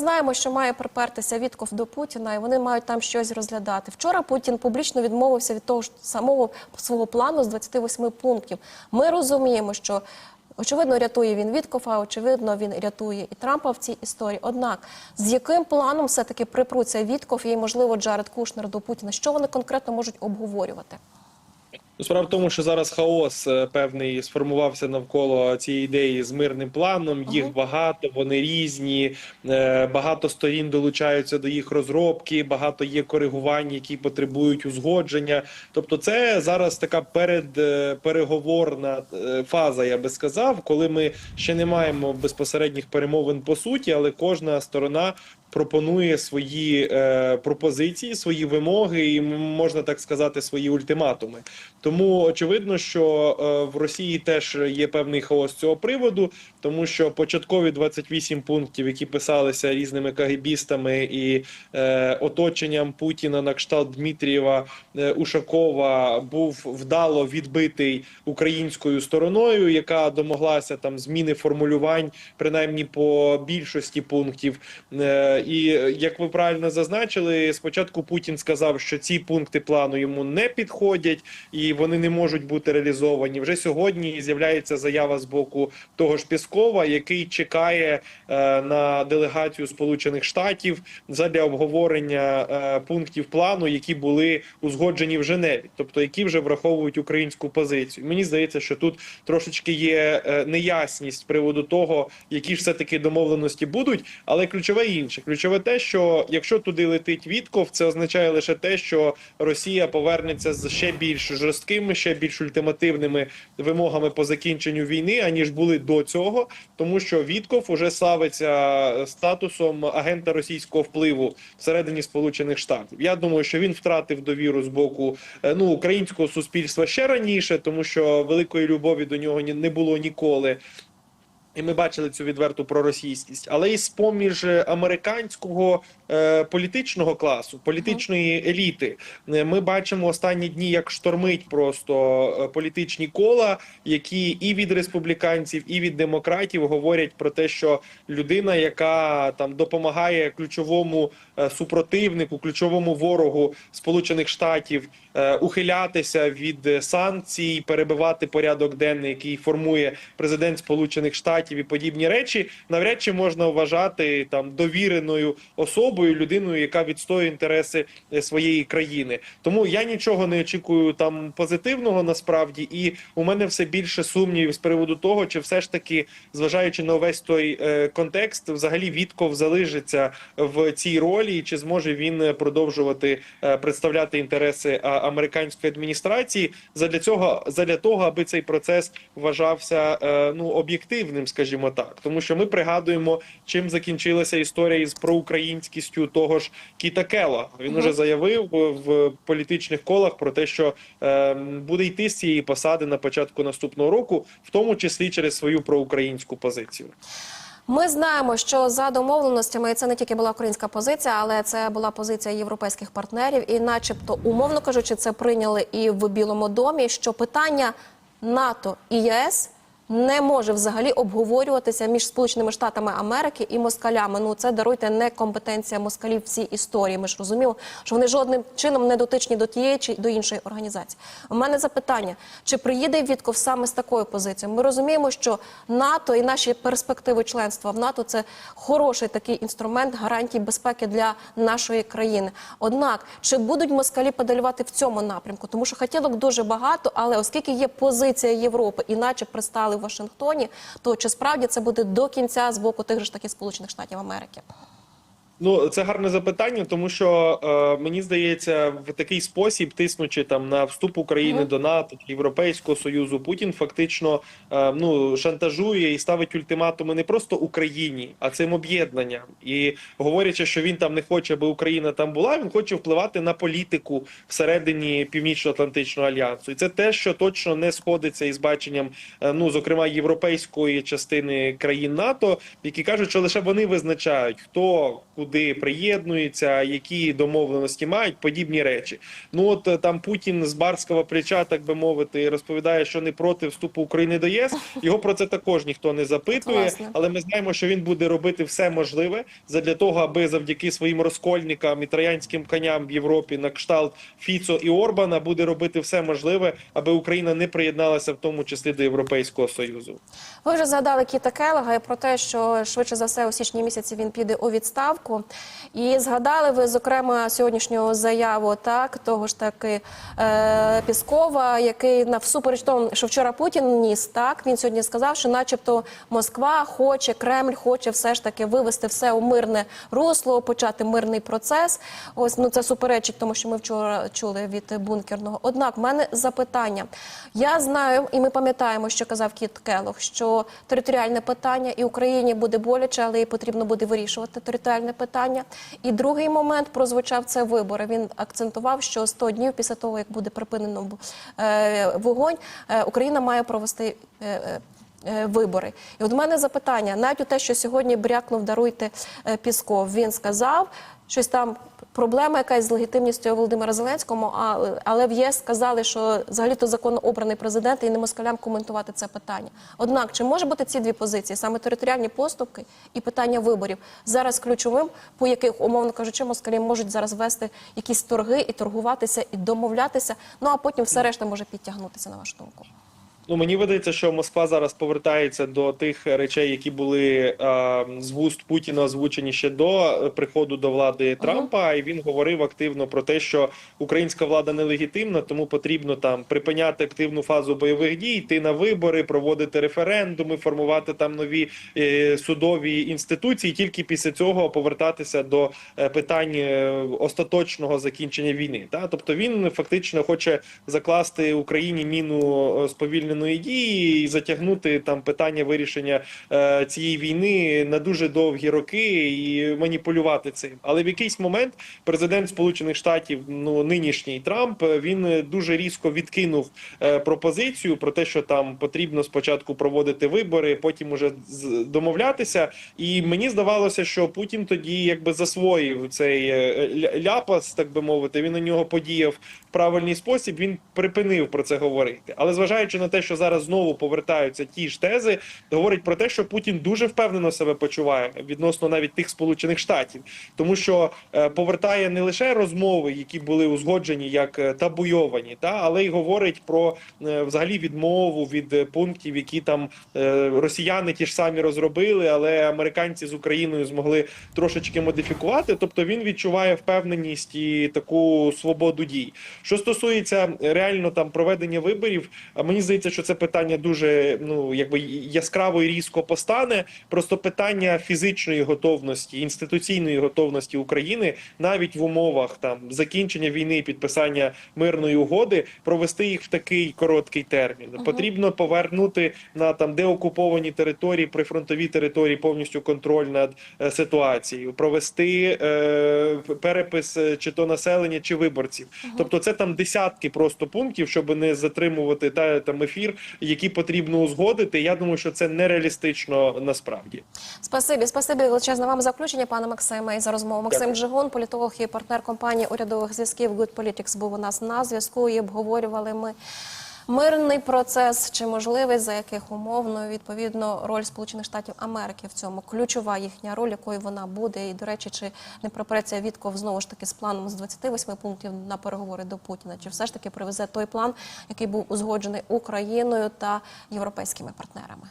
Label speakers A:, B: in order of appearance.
A: Знаємо, що має припертися Вітков до Путіна, і вони мають там щось розглядати. Вчора Путін публічно відмовився від того ж самого свого плану з 28 пунктів. Ми розуміємо, що очевидно рятує він Віткофа, очевидно, він рятує і Трампа в цій історії. Однак, з яким планом все-таки припруться Вітков і, можливо, Джаред Кушнер до Путіна? Що вони конкретно можуть обговорювати?
B: Ну, Справа в тому, що зараз хаос е, певний сформувався навколо цієї ідеї з мирним планом. Їх багато, вони різні. е, Багато сторін долучаються до їх розробки. Багато є коригувань, які потребують узгодження. Тобто, це зараз така перед е, переговорна е, фаза, я би сказав, коли ми ще не маємо безпосередніх перемовин по суті, але кожна сторона. Пропонує свої е, пропозиції, свої вимоги, і можна так сказати, свої ультиматуми. Тому очевидно, що е, в Росії теж є певний хаос цього приводу, тому що початкові 28 пунктів, які писалися різними кагібістами і е, оточенням Путіна на кшталт Дмитрієва е, Ушакова, був вдало відбитий українською стороною, яка домоглася там зміни формулювань, принаймні по більшості пунктів. Е, і е, як ви правильно зазначили, спочатку Путін сказав, що ці пункти плану йому не підходять і вони не можуть бути реалізовані. Вже сьогодні з'являється заява з боку того ж Піскова, який чекає е, на делегацію Сполучених Штатів задля обговорення е, пунктів плану, які були узгоджені в Женеві, тобто які вже враховують українську позицію. Мені здається, що тут трошечки є неясність з приводу того, які ж все таки домовленості будуть, але ключове інше. Ключове те, що якщо туди летить Вітков, це означає лише те, що Росія повернеться з ще більш жорсткими, ще більш ультимативними вимогами по закінченню війни, аніж були до цього, тому що Вітков уже славиться статусом агента російського впливу всередині Сполучених Штатів. Я думаю, що він втратив довіру з боку е, ну українського суспільства ще раніше, тому що великої любові до нього не було ніколи. І ми бачили цю відверту проросійськість, але і з поміж американського е, політичного класу, політичної еліти, е, ми бачимо останні дні, як штормить просто е, політичні кола, які і від республіканців, і від демократів говорять про те, що людина, яка там допомагає ключовому е, супротивнику, ключовому ворогу Сполучених Штатів е, ухилятися від санкцій, перебивати порядок денний, який формує президент Сполучених Штатів і подібні речі, навряд чи можна вважати там довіреною особою, людиною, яка відстоює інтереси е, своєї країни. Тому я нічого не очікую там позитивного насправді, і у мене все більше сумнівів з приводу того, чи все ж таки, зважаючи на увесь той е, контекст, взагалі Вітков залишиться в цій ролі, і чи зможе він е, продовжувати е, представляти інтереси а, американської адміністрації задля цього, задля того, аби цей процес вважався е, ну об'єктивним, скажімо так, тому що ми пригадуємо, чим закінчилася історія із проукраїнськістю того ж Кіта Кела. Він уже заявив в, в політичних колах про те, що е, буде йти з цієї посади на початку наступного року, в тому числі через свою проукраїнську позицію.
A: Ми знаємо, що за домовленостями і це не тільки була українська позиція, але це була позиція європейських партнерів, і, начебто, умовно кажучи, це прийняли і в Білому домі. Що питання НАТО і ЄС не може взагалі обговорюватися між Сполученими Штатами Америки і москалями. Ну це даруйте не компетенція москалів в цій історії. Ми ж розуміємо, що вони жодним чином не дотичні до тієї чи до іншої організації. У мене запитання: чи приїде Вітков саме з такою позицією? Ми розуміємо, що НАТО і наші перспективи членства в НАТО це хороший такий інструмент гарантій безпеки для нашої країни. Однак, чи будуть москалі подалювати в цьому напрямку? Тому що хотілок дуже багато, але оскільки є позиція Європи, іначе пристали в Вашингтоні, то чи справді це буде до кінця з боку тих же ж таки Сполучених Штатів Америки?
B: Ну, це гарне запитання, тому що е, мені здається, в такий спосіб, тиснучи там на вступ України до НАТО, Європейського союзу, Путін фактично е, ну шантажує і ставить ультиматуми не просто Україні, а цим об'єднанням. І говорячи, що він там не хоче, аби Україна там була, він хоче впливати на політику всередині Північно-Атлантичного альянсу. І це те, що точно не сходиться із баченням, е, ну зокрема європейської частини країн НАТО, які кажуть, що лише вони визначають, хто куди куди приєднуються, які домовленості мають, подібні речі. Ну от е, там Путін з барського плеча, так би мовити, розповідає, що не проти вступу України до ЄС. Його про це також ніхто не запитує, але ми знаємо, що він буде робити все можливе задля того, аби завдяки своїм розкольникам і троянським коням в Європі на кшталт Фіцо і Орбана буде робити все можливе, аби Україна не приєдналася в тому числі до Європейського союзу.
A: Ви вже згадали Кіта Келега і про те, що швидше за все у січні місяці він піде у відставку. І згадали ви, зокрема, сьогоднішню заяву так того ж таки е, Піскова, який на всупереч тому, що вчора Путін ніс, так він сьогодні сказав, що, начебто, Москва хоче, Кремль хоче все ж таки вивести все у мирне русло, почати мирний процес. Ось ну це суперечить тому, що ми вчора чули від бункерного. Однак, в мене запитання. Я знаю, і ми пам'ятаємо, що казав Кіт Келох, що територіальне питання і Україні буде боляче, але і потрібно буде вирішувати територіальне питання. І другий момент прозвучав це вибори. Він акцентував, що 100 днів після того, як буде припинено е, вогонь, е, Україна має провести. Е, Вибори, і от в мене запитання: навіть у те, що сьогодні брякнув даруйте е, Пісков, він сказав щось там. Проблема якась з легітимністю Володимира Зеленського, а, але в ЄС сказали, що взагалі-то законно обраний президент і не москалям коментувати це питання. Однак, чи може бути ці дві позиції, саме територіальні поступки і питання виборів, зараз ключовим, по яких, умовно кажучи, москалі можуть зараз вести якісь торги і торгуватися, і домовлятися, ну а потім все решта може підтягнутися, на вашу думку?
B: Ну мені видається, що Москва зараз повертається до тих речей, які були е, з вуст Путіна озвучені ще до е, приходу до влади Трампа. І він говорив активно про те, що українська влада нелегітимна, тому потрібно там припиняти активну фазу бойових дій, йти на вибори, проводити референдуми, формувати там нові е, судові інституції. Тільки після цього повертатися до е, питань е, остаточного закінчення війни. Та тобто він фактично хоче закласти Україні міну е, сповільненої дії і затягнути там питання вирішення е, цієї війни на дуже довгі роки і маніпулювати цим. Але в якийсь момент президент Сполучених Штатів, ну нинішній Трамп, е, він дуже різко відкинув е, пропозицію про те, що там потрібно спочатку проводити вибори, потім уже домовлятися. І мені здавалося, що Путін тоді якби засвоїв цей е, ля- ляпас, так би мовити. Він на нього подіяв в правильний спосіб. Він припинив про це говорити. Але зважаючи на те, що зараз знову повертаються ті ж тези, говорить про те, що Путін дуже впевнено себе почуває відносно навіть тих сполучених штатів, тому що е, повертає не лише розмови, які були узгоджені як е, табуйовані, та але й говорить про е, взагалі відмову від пунктів, які там росіяни ті ж самі розробили, але американці з Україною змогли трошечки модифікувати. Тобто він відчуває впевненість і таку свободу дій. Що стосується реально там проведення виборів, мені здається, що це питання дуже ну якби яскраво і різко постане. Просто питання фізичної готовності, інституційної готовності України навіть в умовах там закінчення війни, підписання мирної угоди, провести їх в такий короткий термін. Потрібно повернути на там деокуповані території, прифронтові території повністю контроль над е, ситуацією, провести е, перепис е, чи то населення, чи виборців. Тобто, це там десятки просто пунктів, щоб не затримувати та там ефір, які потрібно узгодити. Я думаю, що це нереалістично насправді.
A: Спасибі, спасибі величезне вам за включення, пане Максиме, і за розмову. Максим
B: Дякую.
A: Джигун, політолог і партнер компанії урядових зв'язків Good Politics, був у нас на зв'язку і обговорювали ми. Мирний процес чи можливий, за яких умов, ну, відповідно роль Сполучених Штатів Америки в цьому ключова їхня роль, якою вона буде. І до речі, чи не припреться Вітков знову ж таки з планом з 28 пунктів на переговори до Путіна, чи все ж таки привезе той план, який був узгоджений Україною та європейськими партнерами.